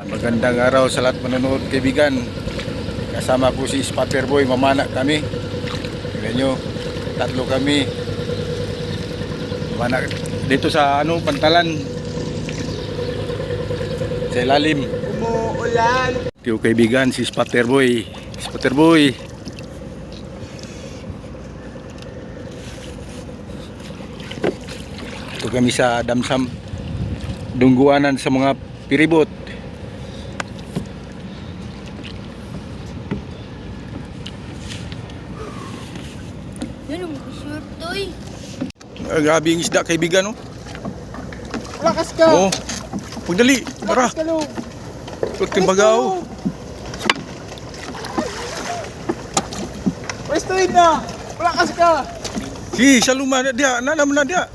Magandang araw sa lahat manonood kaibigan. Kasama ko si Spatter Boy, mamana kami. Tingnan nyo, tatlo kami. Mamana dito sa ano, pantalan. Sa ilalim. Umuulan. Ito kaibigan, si Spatter Boy. Spatter Boy. Ito kami sa Damsam. Dungguanan sa mga piribot. Yun ang short toy. Ah, Grabe yung isda kaibigan, oh. Lakas ka. Oo. Pagdali, tara. Lakas ka, Lou. Huwag kang bagaw. Pwestuhin na. Lakas ka. Si, sa luma na dia, nanam na dia.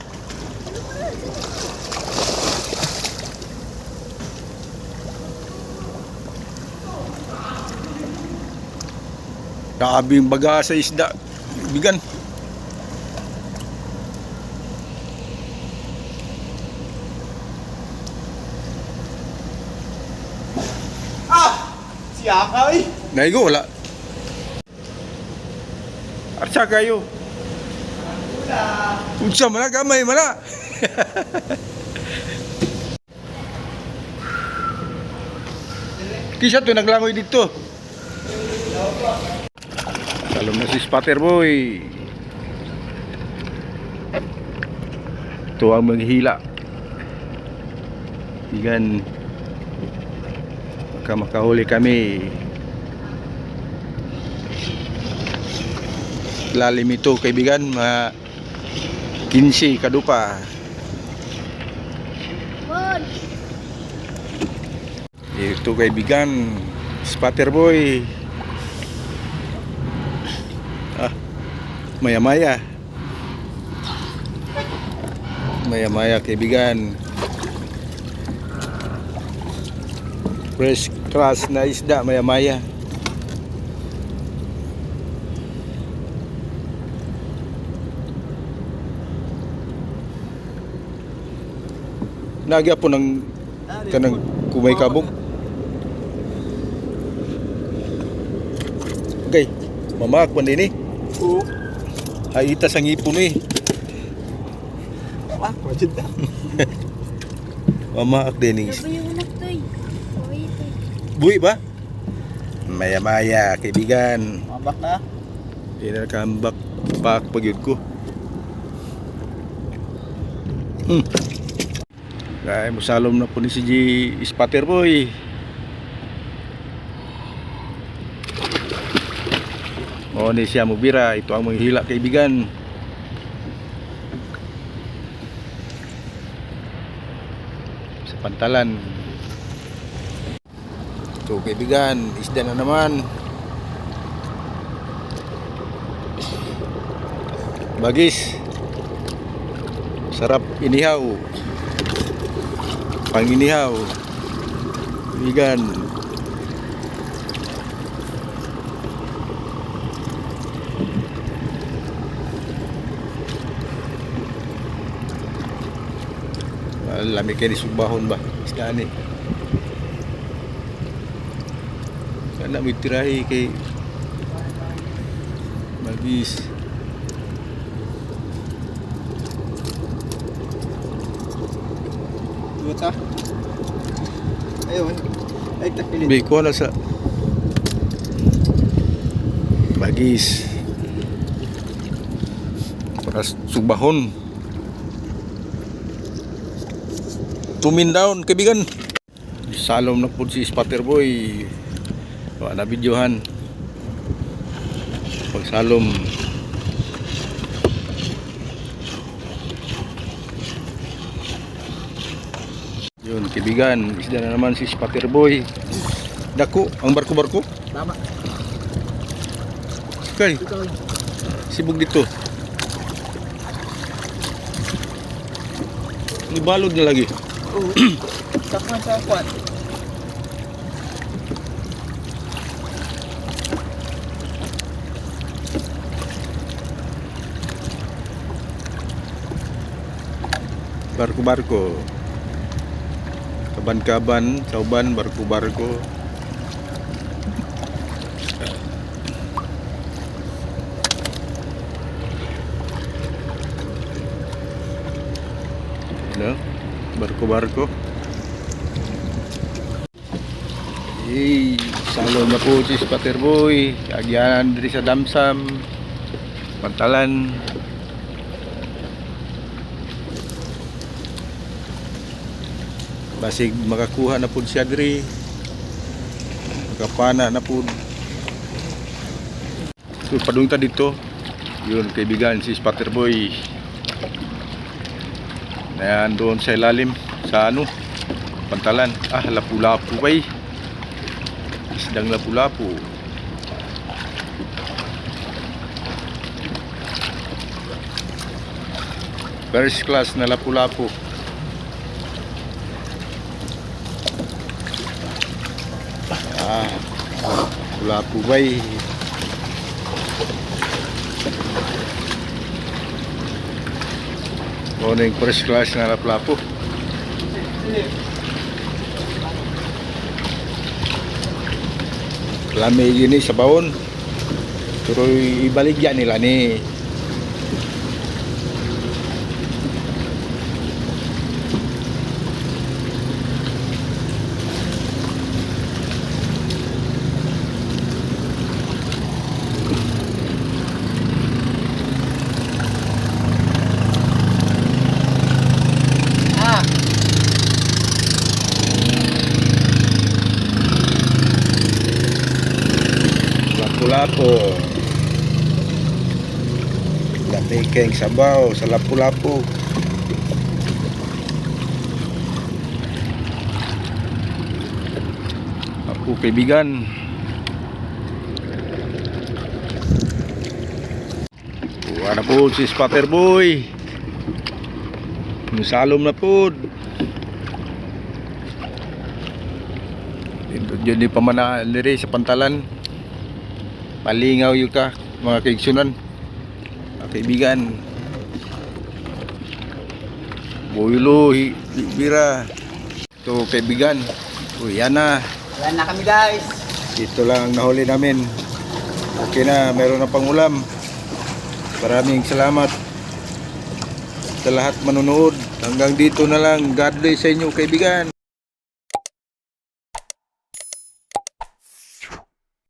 Grabe yung baga sa isda. Bigan. Ah! Si Akay. Naigo, wala. Arsa kayo. Unsa man na gamay man na. Kisa to naglangoy dito. Salom na si Spatter Boy. Ito ang maghila. Igan. Baka makahuli kami. Lalim ito kaibigan, mga 15 kadupa. Bon. Ito kaibigan, spatter boy. Ah, maya maya. Maya maya kaibigan. Fresh class na isda maya maya. Nagya po ng kanang kumay kabog. Okay, mamak man din eh. Oo. Ay ita sa ngipon eh. Mamak din eh. Ano ba yung anak toy? Okay toy. Buhi ba? Maya maya kaibigan. Mabak na. Di na kambak pak pagyud ko. Hmm. Kaya musalom na po ni si G Spatter Boy. O ni siya mubira, ito ang mga hila kaibigan. Sa pantalan. Ito kaibigan, isda na naman. Bagis. Sarap inihaw. Pang inihaw. Vegan. Lami kayo ni sugbahon ba? Isda ni. Kana may tirahi kay Bagis. Tuta. Ayun. Ay, takilin. Ko na sa Bagis. Para sugbahon. Tumin down, kaibigan. Salom na po si Spatter Boy. Wala videohan. Pagsalom. Yun, kaibigan. Isda na naman si Spatter Boy. Dako, ang barko-barko. Tama. Kay, sibog dito. Ibalod na lagi. Oo. Sa kwan. Barko-barko. kaban-kaban, sauban, barko-barko. No? Barko-barko. Eh, salo na po si Spaterboy. Agyanan diri sa Damsam. Pantalan. Basig makakuha na pud siya diri. Makapana na pud. So padung ta dito. Yun kaibigan si Spaterboy. Ayan doon sa ilalim sa ano pantalan. Ah lapu-lapu bay. Isdang lapu-lapu. First class na lapu-lapu. Lapu bay. Morning first class na lapu-lapu. Lami yun eh, sa baon. Pero ibaligya nila ni Ah! Lapu-lapu. Dami keng sabaw sa lapu-lapu. Ako kaibigan. Na po si Spatter Boy. Misalom na po. Yun di pa man diri sa pantalan. Palingaw yung ka, mga kaigsunan. Mga kaibigan. Boylo, bira. Ito kaibigan. Uy, yan na. Wala na kami guys. Ito lang ang nahuli namin. Okay na, meron na pangulam. Maraming salamat sa lahat manonood. Hanggang dito na lang. God bless sa inyo kaibigan.